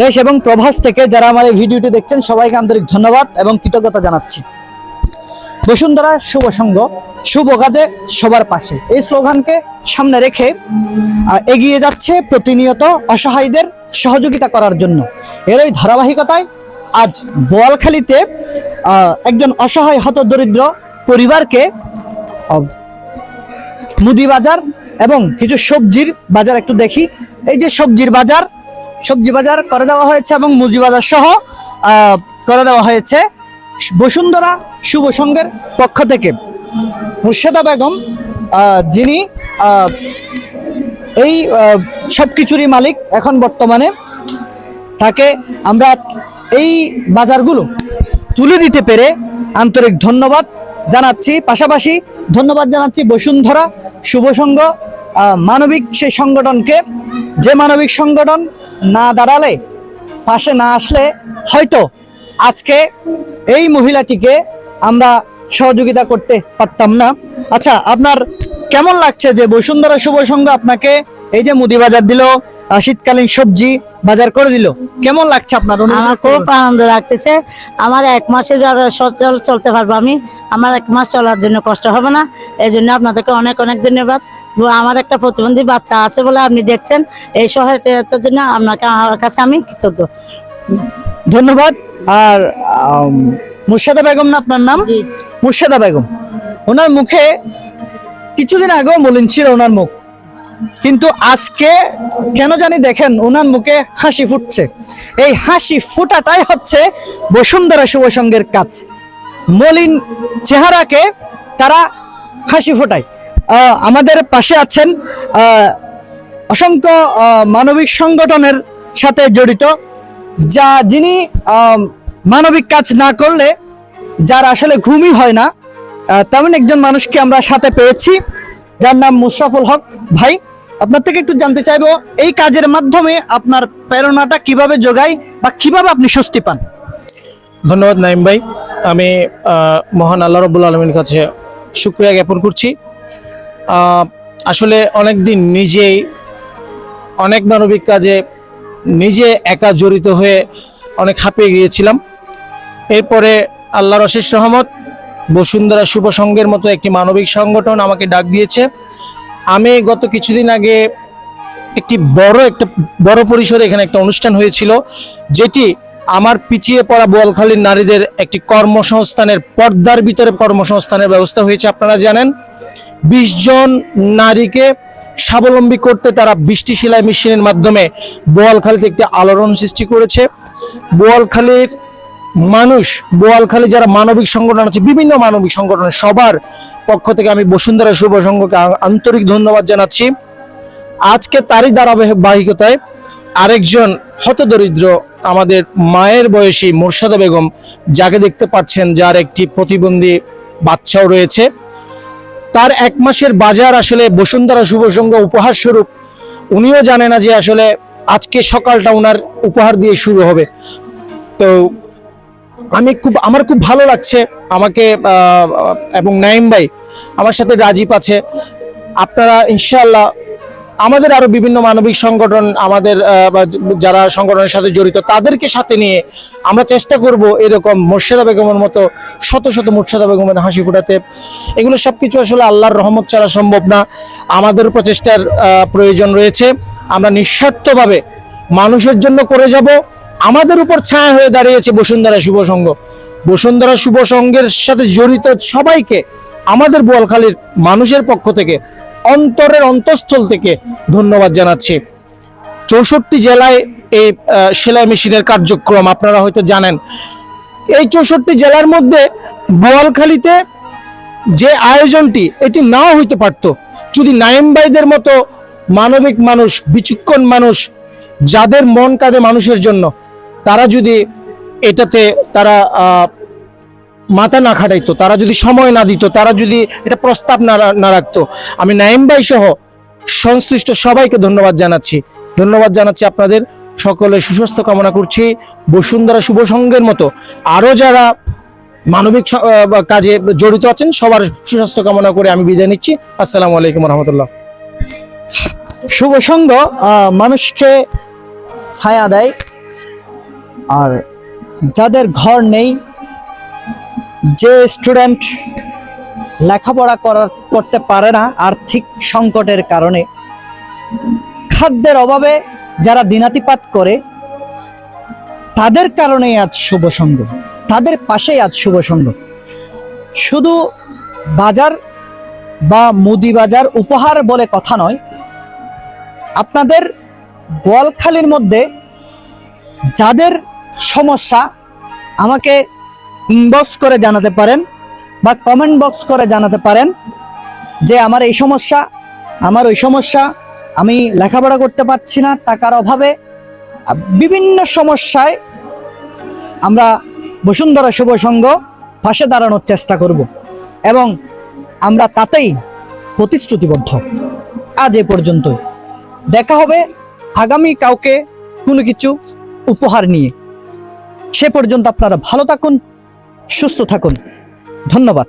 দেশ এবং প্রভাস থেকে যারা আমার এই ভিডিওটি দেখছেন, সবাইকে আন্তরিক ধন্যবাদ এবং কৃতজ্ঞতা জানাচ্ছি। বসুন্ধরা শুভ সঙ্গ শুভ কাজে সবার পাশে। এই স্লোগানকে সামনে রেখে এগিয়ে যাচ্ছে প্রতিনিয়ত অসহায়দের সহযোগিতা করার জন্য। এরই ধারাবাহিকতায় আজ বোয়ালখালীতে একজন অসহায় হত দরিদ্র পরিবারকে মুদি বাজার এবং কিছু সবজির বাজার একটু দেখি। এই যে সবজির বাজার সবজি বাজার করে দেওয়া হয়েছে এবং মুজি বাজার সহ করে দেওয়া হয়েছে বসুন্ধরা শুভ সংঘের পক্ষ থেকে। মুর্শেদা বেগম যিনি এই সব কিছুরই মালিক এখন বর্তমানে, তাকে আমরা এই বাজারগুলো তুলে দিতে পেরে আন্তরিক ধন্যবাদ জানাচ্ছি। পাশাপাশি ধন্যবাদ জানাচ্ছি বসুন্ধরা শুভ সংঘ মানবিক সেই সংগঠনকে। যে মানবিক সংগঠন না দাঁড়ালে, পাশে না আসলে হয়তো আজকে এই মহিলাটিকে আমরা সহযোগিতা করতে পারতাম না। আচ্ছা আপনার কেমন লাগছে যে বসুন্ধরা শুভ সংঘ আপনাকে এই যে মুদিবাজার দিল? শীতকালীন সবজি বাজার করে দিল। কেমন লাগছে আপনার আমার খুব আনন্দ লাগতেছে। আমার এক মাসে সচল চলতে পারব আমি আমার এক মাস চলার জন্য কষ্ট হবে না। এই জন্য আপনাদেরকে অনেক অনেক ধন্যবাদ। আমার একটা প্রতিবন্ধী বাচ্চা আছে বলে আপনি দেখছেন এই সহায়তার জন্য আপনাকে আমার কাছে আমি কৃতজ্ঞ। ধন্যবাদ। আর মুর্শেদা বেগম না আপনার নাম। মুর্শেদা বেগম। ওনার মুখে কিছুদিন আগেও মলিন ছিল ওনার মুখ। কিন্তু আজকে কেন জানি দেখেন ওনার মুখে হাসি ফুটছে। এই হাসি ফোটাটাই হচ্ছে বসুন্ধরা শুভ সংঘের কাজ। মলিন চেহারাকে তারা হাসি ফোটায়। আমাদের পাশে আছেন অসংখ্য মানবিক সংগঠনের সাথে জড়িত, যা যিনি মানবিক কাজ না করলে যার আসলে ঘুমই হয় না তেমন একজন মানুষকে আমরা সাথে পেয়েছি, যার নাম মুশরাফুল হক ভাই। আপনার থেকে একটু জানতে চাইব, এই কাজের মাধ্যমে আপনার প্রেরণাটা কীভাবে যোগায় বা কীভাবে আপনি স্বস্তি পান? ধন্যবাদ নাইম ভাই। আমি মহান আল্লাহ রবুল আলমীর কাছে শুক্রিয়া জ্ঞাপন করছি। আসলে অনেক দিন নিজেই, অনেক মানবিক কাজে নিজে একা জড়িত হয়ে অনেক হাঁপিয়ে গিয়েছিলাম। এরপরে আল্লাহর অশেষ রহমত, বসুন্ধরা শুভ সংঘের মতো একটি মানবিক সংগঠন আমাকে ডাক দিয়েছে। আমি গত কিছুদিন আগে একটি বড় একটা, বড় পরিসরে এখানে একটা অনুষ্ঠান হয়েছিল, যেটি আমার পিছিয়ে পড়া বোয়ালখালীর নারীদের একটি কর্মসংস্থানের, পর্দার ভিতরে কর্মসংস্থানের ব্যবস্থা হয়েছে, আপনারা জানেন। বিশ জন নারীকে স্বাবলম্বী করতে তারা বৃষ্টি সেলাই মেশিনের মাধ্যমে বোয়ালখালীতে একটি আলোড়ন সৃষ্টি করেছে। বোয়ালখালীর মানুষ, বোয়ালখালী যারা মানবিক সংগঠন আছে, বিভিন্ন মানবিক সংগঠন, সবার পক্ষ থেকে আমি বসুন্ধরা শুভ সংঘকে আন্তরিক ধন্যবাদ জানাচ্ছি। আজকে তারই ধারাবাহিকতায় আরেকজন হতদরিদ্র আমাদের মায়ের বয়সী মোর্শাদা বেগম, যাকে দেখতে পাচ্ছেন যার একটি প্রতিবন্ধী বাচ্চাও রয়েছে। তার এক মাসের বাজার আসলে বসুন্ধরা শুভ সংঘ উপহার স্বরূপ। উনিও জানে না যে আসলে আজকে সকালটা ওনার উপহার দিয়ে শুরু হবে। তো আমি খুব, আমার খুব ভালো লাগছে। আমাকে এবং নাইম ভাই আমার সাথে রাজীব আছে। আপনারা ইনশাল্লাহ আমাদের আরও বিভিন্ন মানবিক সংগঠন, আমাদের যারা সংগঠনের সাথে জড়িত, তাদেরকে সাথে নিয়ে আমরা চেষ্টা করব এরকম মোর্শেদা বেগমের মতো শত শত মোর্শেদা বেগমের হাসি ফোটাতে। এগুলো সব কিছু আসলে আল্লাহর রহমত ছাড়া সম্ভব না। আমাদের প্রচেষ্টার প্রয়োজন রয়েছে। আমরা নিঃস্বার্থভাবে মানুষের জন্য করে যাব। আমাদের উপর ছায়া হয়ে দাঁড়িয়েছে বসুন্ধরা শুভ সংঘ। বসুন্ধরা শুভ সংঘের সাথে জড়িত সবাইকে আমাদের বোয়ালখালীর মানুষের পক্ষ থেকে, অন্তরের অন্তঃস্থল থেকে ধন্যবাদ জানাচ্ছি। চৌষট্টি জেলায় এই সেলাই মেশিনের কার্যক্রম আপনারা হয়তো জানেন। এই চৌষট্টি জেলার মধ্যে বোয়ালখালীতে যে আয়োজনটি, এটি নাও হইতে পারত। যদি নাইম ভাইদের মতো মানবিক মানুষ, বিচক্ষণ মানুষ, যাদের মন কাঁদে মানুষের জন্য তারা যদি এটাতে তারা মাথা না খাটাইতো, তারা যদি সময় না দিত, তারা যদি এটা প্রস্তাব না না রাখতো, আমি নাইম ভাই সহ সংশ্লিষ্ট সবাইকে ধন্যবাদ জানাচ্ছি। ধন্যবাদ জানাচ্ছি আপনাদের সকলে সুস্বাস্থ্য কামনা করছি। বসুন্ধরা শুভ সংঘের মতো আরও যারা মানবিক কাজে জড়িত আছেন, সবার সুস্বাস্থ্য কামনা করে আমি বিদায় নিচ্ছি। আসসালামু আলাইকুম রহমতুল্লাহ। শুভ সংঘ মানুষকে ছায়া দেয়। আর যাদের ঘর নেই, যে স্টুডেন্ট লেখাপড়া করার, করতে পারে না আর্থিক সংকটের কারণে, খাদ্যের অভাবে যারা দিনাতিপাত করে, তাদের কারণেই আজ শুভ সঙ্গ তাদের পাশেই আজ শুভ সঙ্গ শুধু বাজার বা মুদি বাজার উপহার বলে কথা নয়, আপনাদের গোয়ালখালির মধ্যে যাদের সমস্যা, আমাকে ইনবক্স করে জানাতে পারেন বা কমেন্ট বক্স করে জানাতে পারেন যে আমার এই সমস্যা, আমার ওই সমস্যা, আমি লেখাপড়া করতে পারছি না টাকার অভাবে। বিভিন্ন সমস্যায় আমরা বসুন্ধরা শুভ সংঘ পাশে দাঁড়ানোর চেষ্টা করব এবং আমরা তাতেই প্রতিশ্রুতিবদ্ধ। আজ এ পর্যন্তই। দেখা হবে আগামী কাউকে কোনো কিছু উপহার নিয়ে। সে পর্যন্ত আপনারা ভালো থাকুন সুস্থ থাকুন। ধন্যবাদ।